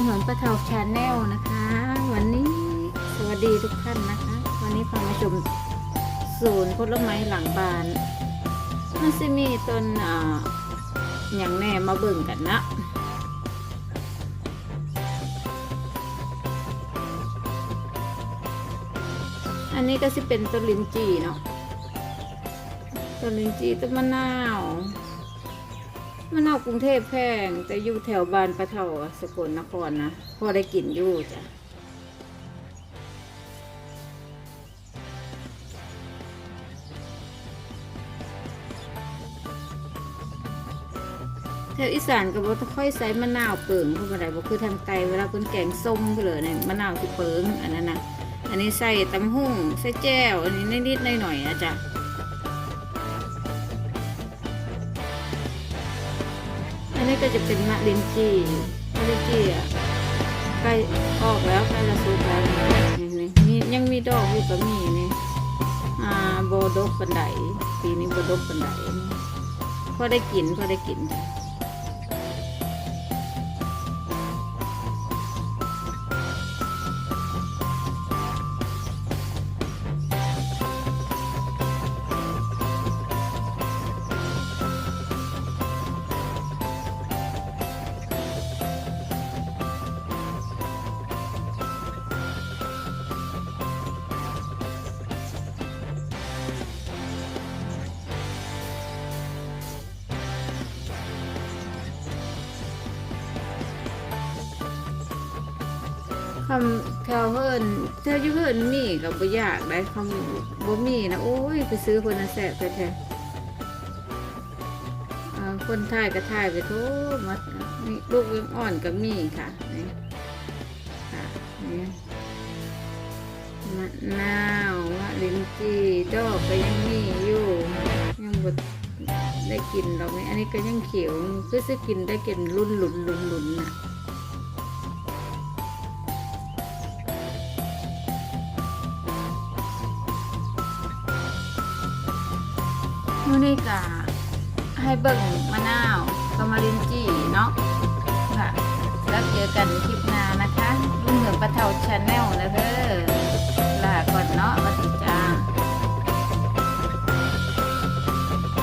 คุณหอมประเทาชาแนลนะคะ วันนี้สวัสดีทุกท่านนะคะ วันนี้พามาชมศูนย์ผลไม้หลังบ้านมันจะมีต้นอ่าอย่างแน่มาเบิ่งกันนะอันนี้ก็สิเป็นต้นลินจีเนาะต้นลินจีต้นมะนาว มะนาวกรุงเทพแพงแต่อยู่แถวบ้านปะเทาสกลนครนะพอได้กินอยู่จ้ะแถวอีสานก็บ่ค่อยใส่มะนาวเปิงเพราะว่าไดบ่คือทางไตเวลาเพิ่นแกงส้มเพิ่นเลยเนี่ยมะนาวสิเปิงอันนั้นนะอันนี้ใส่ตำหุ่งใส่แจ้วอันนี้นิดๆหน่อยๆนะจ๊ะ อันนี้ก็จะเป็นมะลินจีมะลินจีอะใกล้ออกแล้วใกล้จะสุกแล้วนี่นี่ยังมีดอกอยู่ก็มีนี่อ่าโบดกปันไดปีนี้โบดกปันไดพอได้กินพอได้กินจ้ะ คำแถวเฮิรนแถวอยูเฮิรนมีกับบ่อยากได้คำบ่มีนะโอ้ยไปซื้อคนน่ะแสบแท้ๆอ่คนถ่ายก็ถ่ายไปโทษมัดลูกยังอ่อนก็มีค่ะนี่ค่ะนี่มะนาวมะลินจีดอกก็ยังมีอยู่ยังบ่ได้กินดอกนี้อันนี้ก็ยังเขียวคือสิกินได้กินรุ่นหลุนหลุนหลุนน่ะ มื้อนี้กะให้เบิ่งมะนาวกับมะลินจีเนาะค่ะ แล้วเจอกันคลิปหน้านะคะลุงเหนือปะเทาชาแนลนะเด้อ